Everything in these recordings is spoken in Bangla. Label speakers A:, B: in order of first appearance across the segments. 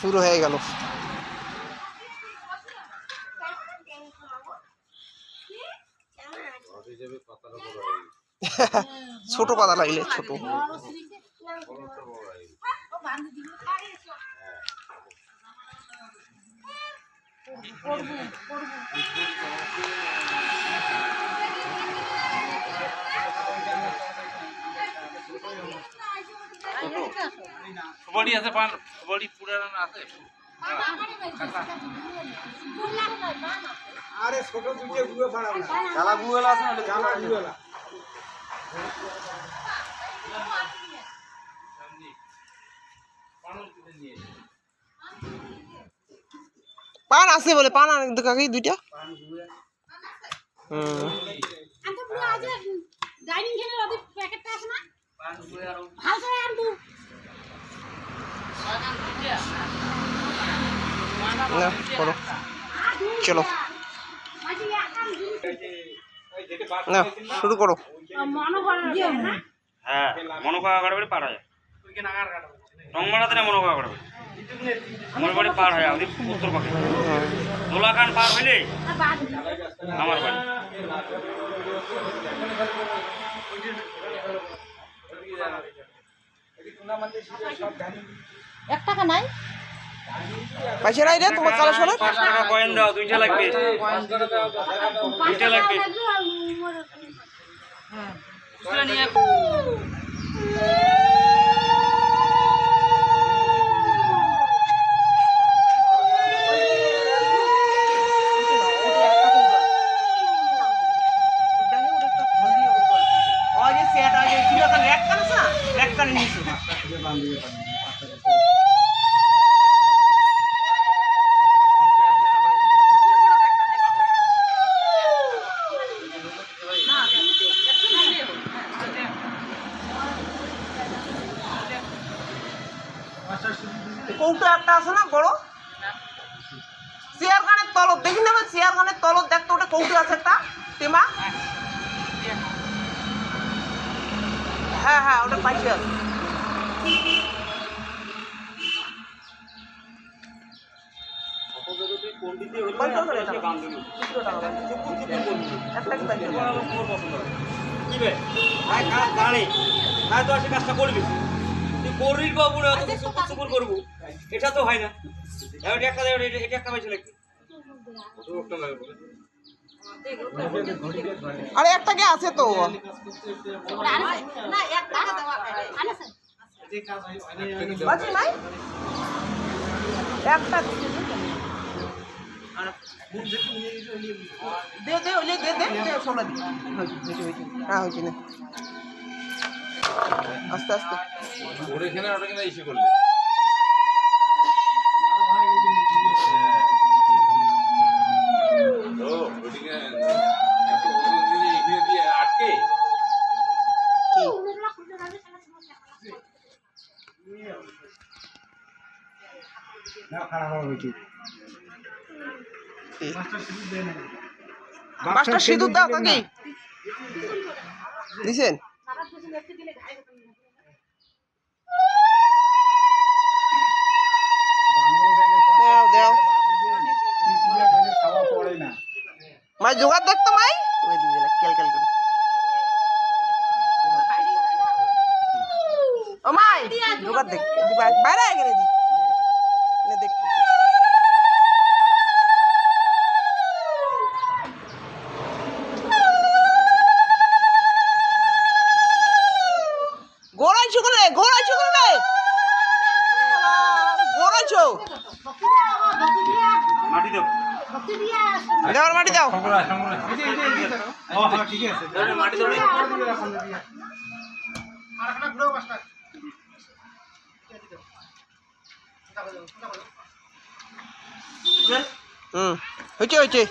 A: শুরু হয়ে গেল। ছোট পাতা লাগলে ছোট।
B: বডি আছে পান। বডি পুরানো আছে
C: আরে ছোট দুটো গুয়ে বাড়াও না
B: জ্বালা গুগল আছে না
C: গুয়ে
A: পান আছে বলে পান আনে কাকি দুইটা হুম
D: না করো
A: চলো। না শুরু করো।
D: মনো
E: হ্যাঁ মনোকা কাটবে পার হয় রং মারাতে না মনোকা আমার বাড়ি পার হয় ওদের উত্তর পাখি দোলাকান পার হইলে আমার বাড়ি।
D: এক টাকা নাই?
A: নাই রে তোমার কালেকশনে
E: পাঁচ টাকা কয়েন দাও দুইটা লাগবে। দুইটা লাগবে।
A: কৌটো আছে না বড়? চেয়ার গানের তলত দেখি নেবে চেয়ার গানের তলত দেখতো, ওটা কৌটো আছে একটা, টেমা? হ্যাঁ হ্যাঁ ওটা পাইছে। আছে কি
E: আসে কাজটা করবি? তুই করবি বাবু অত সুপুর সুপুর করব। এটা তো হয় না। এবার একটা এটা এটা একটা পাইছে নাকি?
A: আরে একটা কি আছে তো?
D: না দেওয়া
A: নাই? একটা দে দে ওলে দে দে দে সোলা দি। হয়েছে হয়েছে হয়েছে। হ্যাঁ হয়েছে না। আস্তে আস্তে।
B: ওরে এখানে ওটা কিনা ইস্যু করলে।
C: মাস্টার
A: সিঁদুর দাও কাকি। দিছেন দাও দাও
C: খাওয়া পড়ে না
A: মাই, জোগাড় দেখতো মাই। ওই খেল কেল কেল ও মাই, জোগাড় দেখ, বাইরে গেলে দি নে দেখ গোড়াইছো করে গোড়াইছো করে রে গোড়াইছো
E: মাটি দাও
A: দেওয়ার মাটি দাও
C: এই যে এই যে এই যে ধরো। ও হ্যাঁ ঠিক আছে
E: মাটি দাও
C: আর একটা ঘুরাও মাস্টার
A: হুম হয়েছে হয়েছে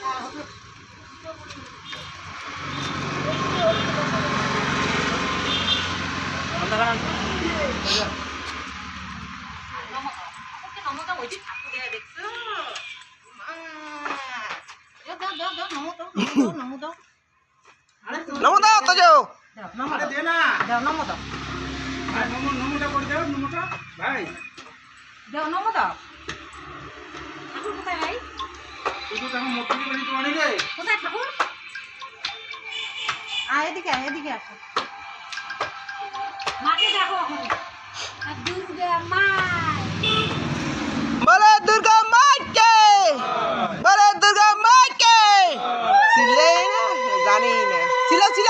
A: নমো দাও তো যাও
C: আরে দে না
D: দাও নমো দাও।
C: নমো নমোটা করে দাও নমোটা। ভাই।
D: দাও নমো দাও। ঠাকুর কোথায় ভাই?
C: তো এখন মূর্তি বাড়ি তো অনেক
D: কোথায় ঠাকুর? আ এদিকে আয়, এদিকে আসো মাকে দেখো এখন আর দুর্গা মা
A: বলে দুর্গা মাকে বলে দুর্গা মাকে ছিলে না জানি না ছিল ছিল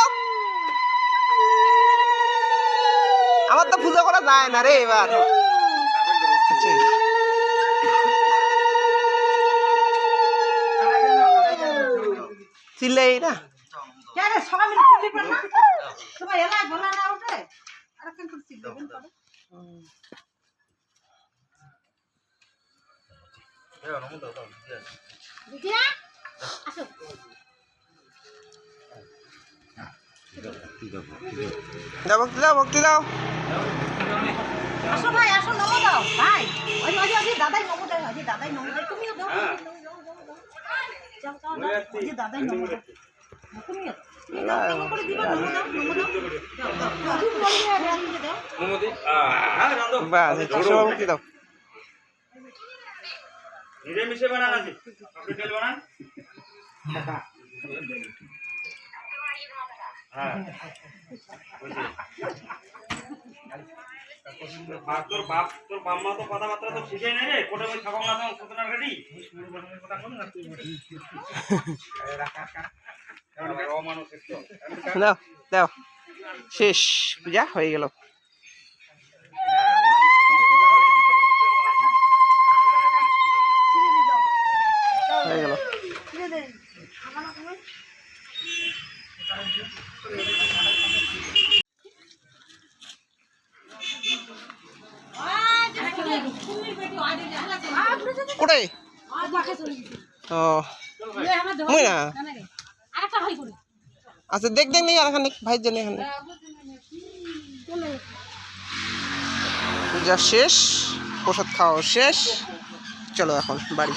A: আমার তো পুজো করা যায় না রে এবার ছিলেই না
D: সবাই মিলে চিল্লি না? তোমার এলাকায় বলা না ওঠে? আর কেন করে চিল্লি দেবেন করে দিদিয়া আসো।
A: দাও ভক্তি দাও ভক্তি দাও।
D: আসো ভাই আসো নমো দাও। ভাই ওই ওই ওই দাদাই নমো দাও ওই দাদাই নমো দাও তুমিও দাও
E: হ্যাঁ।
D: দাদাই নমো দাও তুমিও
A: না,
D: নমো করে দিবা নমো দাও নমো দাও।
E: মিশে বানান আছে বানান। হ্যাঁ। তোর বাপ তোর তো কথাবার্তা তো
A: শেষ পূজা হয়ে গেল। হয়ে গেল
D: ছেড়ে দে আমার তুমি
A: কোটে ও। মুই না? আচ্ছা দেখ দেখ, নেই আর এখানে ভাই জানি এখানে। পূজা শেষ, প্রসাদ খাওয়া শেষ। চলো এখন, বাড়ি।